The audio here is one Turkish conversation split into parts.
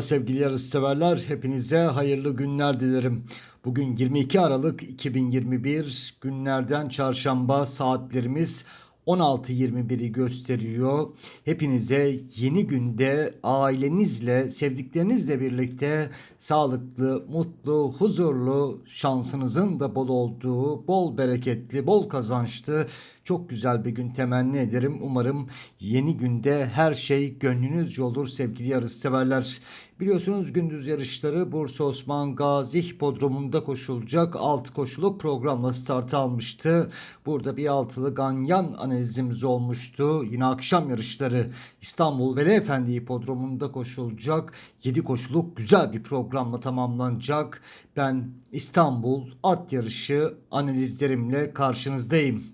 Sevgili yarışseverler, hepinize hayırlı günler dilerim. Bugün 22 Aralık 2021 günlerden çarşamba saatlerimiz 16.21'i gösteriyor. Hepinize yeni günde ailenizle, sevdiklerinizle birlikte sağlıklı, mutlu, huzurlu, şansınızın da bol olduğu, bol bereketli, bol kazançlı, çok güzel bir gün temenni ederim. Umarım yeni günde her şey gönlünüzce olur sevgili yarışseverler. Biliyorsunuz gündüz yarışları Bursa Osman Gazi Hipodromu'nda koşulacak 6 koşuluk programla start almıştı. Burada bir altılı ganyan analizimiz olmuştu. Yine akşam yarışları İstanbul Veli Efendi Hipodromu'nda koşulacak 7 koşuluk güzel bir programla tamamlanacak. Ben İstanbul at yarışı analizlerimle karşınızdayım.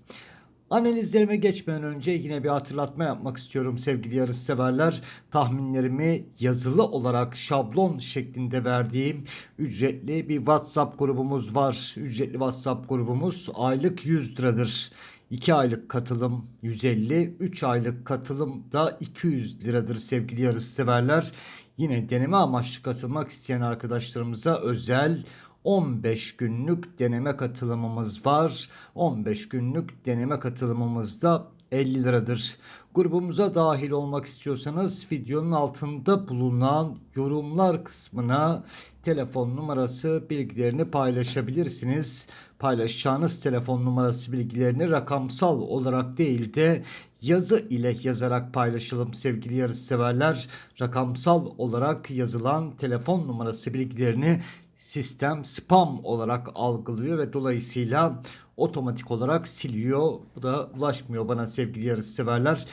Analizlerime geçmeden önce yine bir hatırlatma yapmak istiyorum sevgili yarışseverler. Tahminlerimi yazılı olarak şablon şeklinde verdiğim ücretli bir WhatsApp grubumuz var. Ücretli WhatsApp grubumuz aylık 100 liradır. 2 aylık katılım 150, 3 aylık katılım da 200 liradır sevgili yarışseverler. Yine deneme amaçlı katılmak isteyen arkadaşlarımıza özel 15 günlük deneme katılımımız var. 15 günlük deneme katılımımız da 50 liradır. Grubumuza dahil olmak istiyorsanız videonun altında bulunan yorumlar kısmına telefon numarası bilgilerini paylaşabilirsiniz. Paylaşacağınız telefon numarası bilgilerini rakamsal olarak değil de yazı ile yazarak paylaşalım sevgili yarışseverler. Rakamsal olarak yazılan telefon numarası bilgilerini sistem spam olarak algılıyor ve dolayısıyla otomatik olarak siliyor. Bu da ulaşmıyor bana sevgili yarışseverler.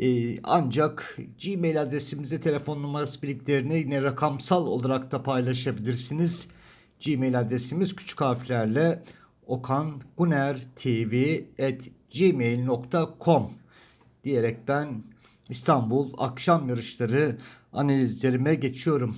Ee, ancak Gmail adresimize telefon numarası bilgilerini yine rakamsal olarak da paylaşabilirsiniz. Gmail adresimiz küçük harflerle okangunertv@gmail.com diyerek ben İstanbul akşam yarışları analizlerime geçiyorum.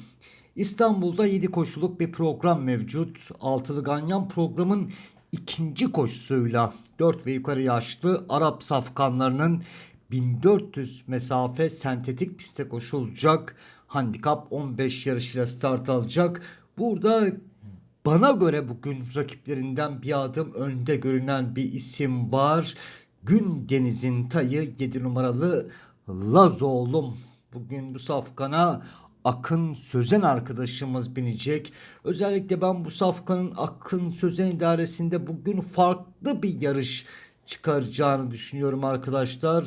İstanbul'da 7 koşuluk bir program mevcut. Altılı Ganyan programın ikinci koşusuyla 4 ve yukarı yaşlı Arap safkanlarının 1400 mesafe sentetik piste koşulacak. Handikap 15 yarışıyla start alacak. Burada bana göre bugün rakiplerinden bir adım önde görünen bir isim var. Gün Deniz'in tayı 7 numaralı Lazoğlum. Bugün bu safkana Akın Sözen arkadaşımız binecek. Özellikle ben bu safkanın Akın Sözen idaresinde bugün farklı bir yarış çıkaracağını düşünüyorum arkadaşlar.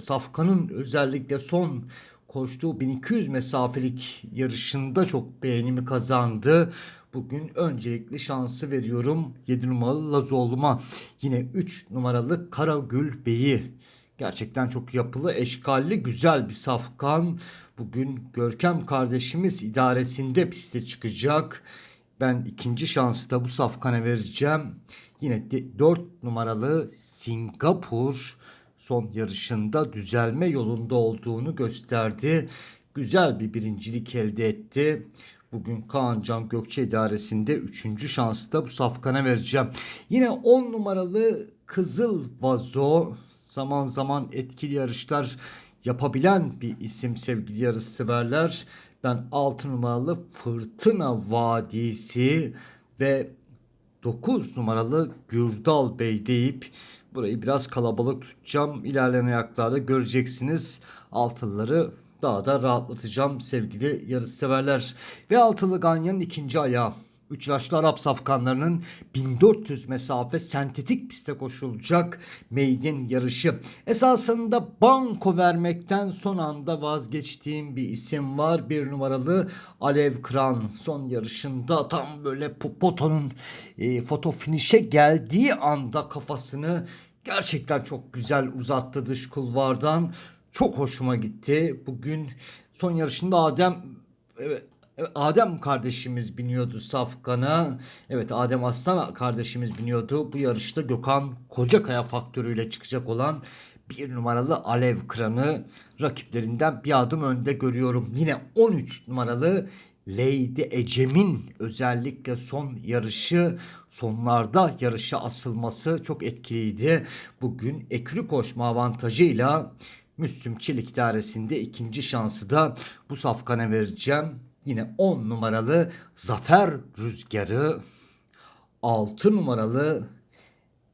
Safkanın özellikle son koştuğu 1200 mesafelik yarışında çok beğenimi kazandı. Bugün öncelikli şansı veriyorum 7 numaralı Lazoğlu'ma. Yine 3 numaralı Karagül Bey'i. Gerçekten çok yapılı, eşkalli, güzel bir safkan. Bugün Görkem kardeşimiz idaresinde piste çıkacak. Ben ikinci şansı da bu safkana vereceğim. Yine 4 numaralı Singapur son yarışında düzelme yolunda olduğunu gösterdi. Güzel bir birincilik elde etti. Bugün Kaan Can Gökçe idaresinde 3. şansı da bu safkana vereceğim. Yine 10 numaralı Kızıl Vazo zaman zaman etkili yarışlar yapabilen bir isim sevgili yarışseverler. Ben 6 numaralı Fırtına Vadisi ve 9 numaralı Gürdal Bey deyip burayı biraz kalabalık tutacağım. İlerleyen ayaklarda göreceksiniz. Altılıları daha da rahatlatacağım sevgili yarışseverler. Ve altılı Ganyan'ın ikinci ayağı. 3 yaşlı Arap safkanlarının 1400 mesafe sentetik piste koşulacak maiden yarışı. Esasında banko vermekten son anda vazgeçtiğim bir isim var. Bir numaralı Alev Kran son yarışında tam böyle Popoto'nun e, foto finişe geldiği anda kafasını gerçekten çok güzel uzattı dış kulvardan. Çok hoşuma gitti. Bugün son yarışında Adem evet, Adem kardeşimiz biniyordu Safkan'a. Evet Adem Aslan kardeşimiz biniyordu. Bu yarışta Gökhan Kocakaya faktörüyle çıkacak olan bir numaralı Alev Kran'ı rakiplerinden bir adım önde görüyorum. Yine 13 numaralı Lady Ecem'in özellikle son yarışı sonlarda yarışa asılması çok etkiliydi. Bugün ekri koşma avantajıyla Müslüm Çelik idaresinde ikinci şansı da bu safkana vereceğim. Yine 10 numaralı Zafer Rüzgarı. 6 numaralı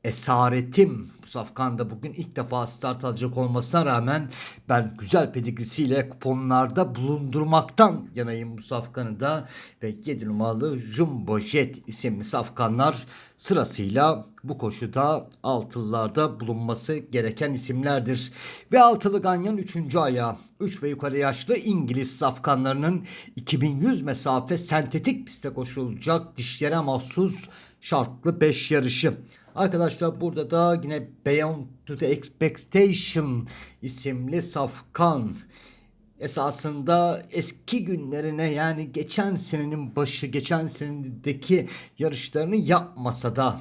Esaretim safkanda bugün ilk defa start alacak olmasına rağmen ben güzel pedigrisiyle kuponlarda bulundurmaktan yanayım bu safkanı da ve 7 numaralı Jumbo Jet isimli safkanlar sırasıyla bu koşuda altılılarda bulunması gereken isimlerdir. Ve altılı ganyan 3. ayağı 3 ve yukarı yaşlı İngiliz safkanlarının 2100 mesafe sentetik pistte koşulacak dişlere mahsus şartlı 5 yarışı. Arkadaşlar burada da yine Beyond to the Expectation isimli safkan esasında eski günlerine yani geçen senenin başı geçen senedeki yarışlarını yapmasa da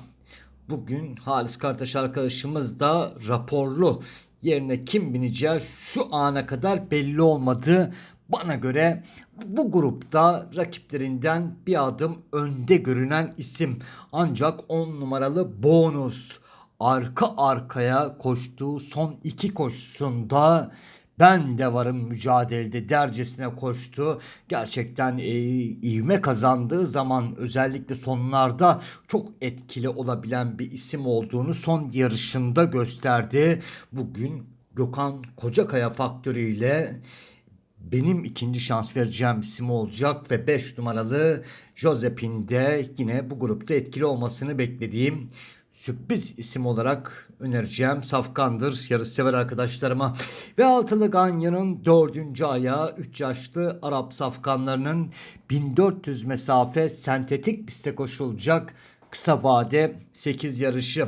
bugün Halis Kartaş arkadaşımız da raporlu yerine kim bineceği şu ana kadar belli olmadı. Bana göre bu grupta rakiplerinden bir adım önde görünen isim. Ancak 10 numaralı bonus arka arkaya koştuğu son iki koşusunda ben de varım mücadelede dercesine koştu. Gerçekten e, ivme kazandığı zaman özellikle sonlarda çok etkili olabilen bir isim olduğunu son yarışında gösterdi. Bugün Gökhan Kocakaya faktörüyle benim ikinci şans vereceğim isim olacak ve 5 numaralı Josep'in de yine bu grupta etkili olmasını beklediğim sürpriz isim olarak önereceğim safkandır yarış sever arkadaşlarıma. Ve altılı Ganya'nın dördüncü ayağı 3 yaşlı Arap safkanlarının 1400 mesafe sentetik piste koşulacak kısa vade 8 yarışı.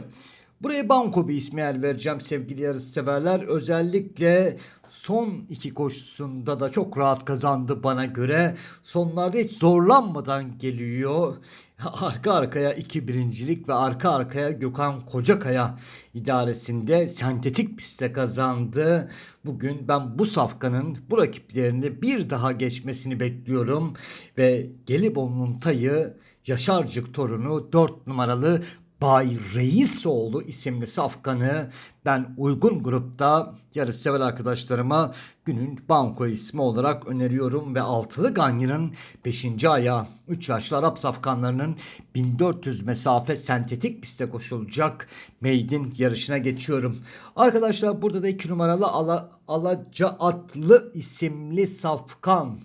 Buraya banko bir yer vereceğim sevgili yarış severler. Özellikle son iki koşusunda da çok rahat kazandı bana göre. Sonlarda hiç zorlanmadan geliyor. Arka arkaya iki birincilik ve arka arkaya Gökhan Kocakaya idaresinde sentetik pistte kazandı. Bugün ben bu safkanın bu rakiplerini bir daha geçmesini bekliyorum. Ve Gelibolu'nun tayı Yaşarcık torunu 4 numaralı Bay Reisoğlu isimli safkanı ben uygun grupta yarış sever arkadaşlarıma günün banko ismi olarak öneriyorum ve altılı Ganyan'ın 5. ayağı 3 yaşlı Arap safkanlarının 1400 mesafe sentetik piste koşulacak Maiden yarışına geçiyorum. Arkadaşlar burada da 2 numaralı Ala, Alaca Atlı isimli safkan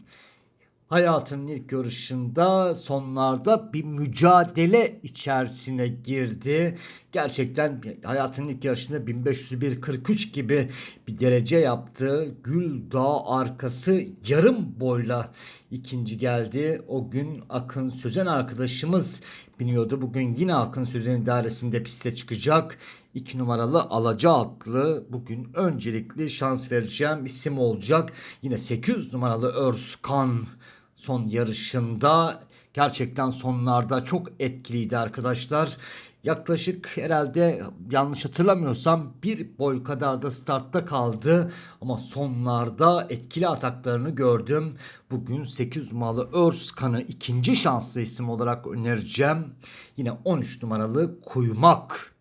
hayatının ilk yarışında sonlarda bir mücadele içerisine girdi. Gerçekten hayatının ilk yarışında 1501-43 gibi bir derece yaptı. Gül Dağ arkası yarım boyla ikinci geldi. O gün Akın Sözen arkadaşımız biniyordu. Bugün yine Akın Sözen idaresinde piste çıkacak. 2 numaralı Alaca atlı bugün öncelikli şans vereceğim isim olacak. Yine 800 numaralı Örskan son yarışında gerçekten sonlarda çok etkiliydi arkadaşlar. Yaklaşık herhalde yanlış hatırlamıyorsam bir boy kadar da startta kaldı ama sonlarda etkili ataklarını gördüm. Bugün 8 numaralı Örskan'ı ikinci şanslı isim olarak önereceğim. Yine 13 numaralı Kuymak.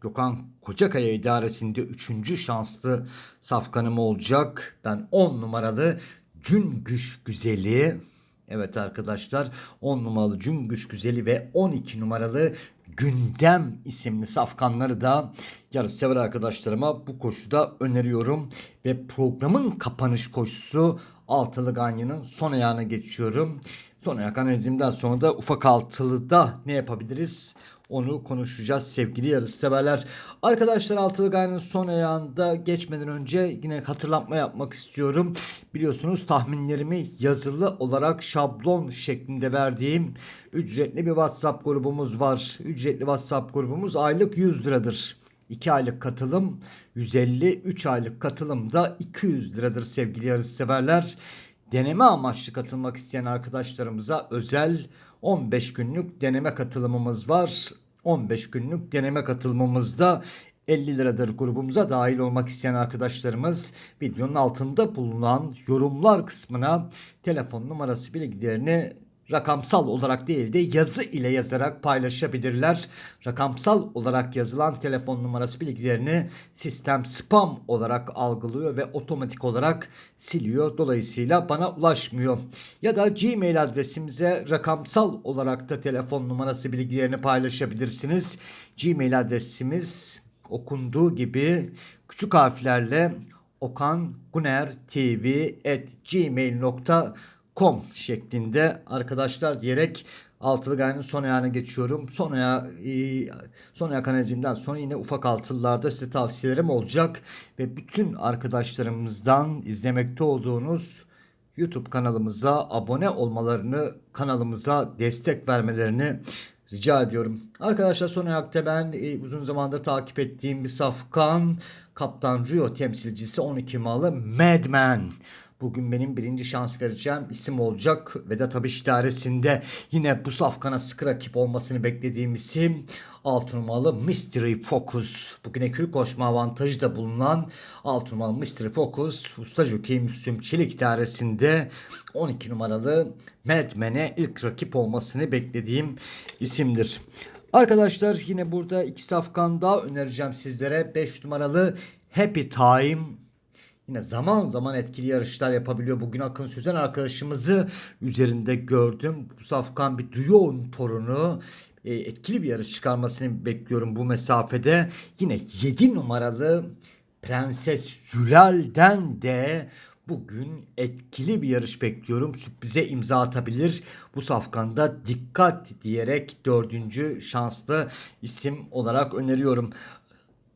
Gökhan Kocakaya idaresinde 3. şanslı safkanım olacak. Ben 10 numaralı Cüngüş Güzeli Evet arkadaşlar 10 numaralı Cüngüş Güzeli ve 12 numaralı Gündem isimli safkanları da yarış sever arkadaşlarıma bu koşuda öneriyorum. Ve programın kapanış koşusu Altılı Ganyan'ın son ayağına geçiyorum. Son ayak analizimden sonra da ufak altılıda ne yapabiliriz? Onu konuşacağız sevgili yarış severler. Arkadaşlar Altılı Gaye'nin son ayağında geçmeden önce yine hatırlatma yapmak istiyorum. Biliyorsunuz tahminlerimi yazılı olarak şablon şeklinde verdiğim ücretli bir WhatsApp grubumuz var. Ücretli WhatsApp grubumuz aylık 100 liradır. 2 aylık katılım 150, 3 aylık katılım da 200 liradır sevgili yarış severler. Deneme amaçlı katılmak isteyen arkadaşlarımıza özel 15 günlük deneme katılımımız var. 15 günlük deneme katılımımızda 50 liradır grubumuza dahil olmak isteyen arkadaşlarımız videonun altında bulunan yorumlar kısmına telefon numarası bilgilerini rakamsal olarak değil de yazı ile yazarak paylaşabilirler. Rakamsal olarak yazılan telefon numarası bilgilerini sistem spam olarak algılıyor ve otomatik olarak siliyor. Dolayısıyla bana ulaşmıyor. Ya da Gmail adresimize rakamsal olarak da telefon numarası bilgilerini paylaşabilirsiniz. Gmail adresimiz okunduğu gibi küçük harflerle okangunertv@gmail.com şeklinde arkadaşlar diyerek altılı gayenin son ayağına geçiyorum. Son ayağı, e, son ayak analizimden sonra yine ufak altılılarda size tavsiyelerim olacak ve bütün arkadaşlarımızdan izlemekte olduğunuz YouTube kanalımıza abone olmalarını, kanalımıza destek vermelerini rica ediyorum. Arkadaşlar son ayakta ben e, uzun zamandır takip ettiğim bir safkan Kaptan Rio temsilcisi 12 malı Madman. Bugün benim birinci şans vereceğim isim olacak. Vedat Abiş idaresinde yine bu safkana sıkı rakip olmasını beklediğim isim 6 numaralı Mystery Focus. Bugün ekül koşma avantajı da bulunan 6 numaralı Mystery Focus. Usta Jockey Müslüm Çelik idaresinde 12 numaralı Madman'e ilk rakip olmasını beklediğim isimdir. Arkadaşlar yine burada iki safkan daha önereceğim sizlere. 5 numaralı Happy Time Yine zaman zaman etkili yarışlar yapabiliyor. Bugün Akın Sözen arkadaşımızı üzerinde gördüm. Bu safkan bir Duyon torunu. E, etkili bir yarış çıkarmasını bekliyorum bu mesafede. Yine 7 numaralı Prenses Zülal'den de bugün etkili bir yarış bekliyorum. Sürprize imza atabilir. Bu safkanda dikkat diyerek dördüncü şanslı isim olarak öneriyorum.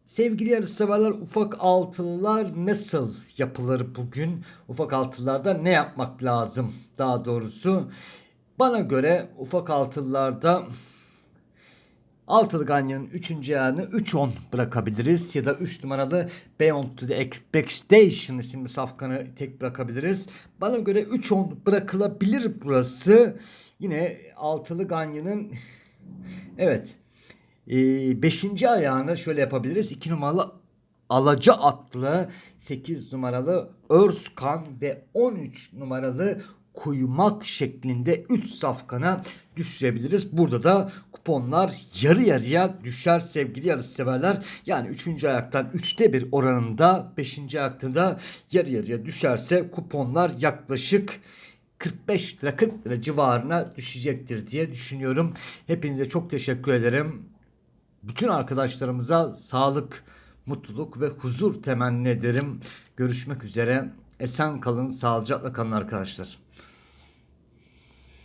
Sevgili yarışseverler ufak altılılar nasıl yapılır bugün? Ufak altılılarda ne yapmak lazım daha doğrusu? Bana göre ufak altılılarda Altılı Ganyan'ın 3. ayağını 3-10 bırakabiliriz. Ya da 3 numaralı Beyond to the Expectation isimli safkanı tek bırakabiliriz. Bana göre 3-10 bırakılabilir burası. Yine Altılı Ganyan'ın evet 5. E, ayağını şöyle yapabiliriz. 2 numaralı Alaca atlı 8 numaralı Örskan ve 13 numaralı Kuymak şeklinde 3 safkana düşürebiliriz. Burada da kuponlar yarı yarıya düşer sevgili yarış severler. Yani 3. ayaktan 3'te bir oranında 5. ayakta yarı yarıya düşerse kuponlar yaklaşık 45 lira 40 lira civarına düşecektir diye düşünüyorum. Hepinize çok teşekkür ederim. Bütün arkadaşlarımıza sağlık, mutluluk ve huzur temenni ederim. Görüşmek üzere. Esen kalın, sağlıcakla kalın arkadaşlar.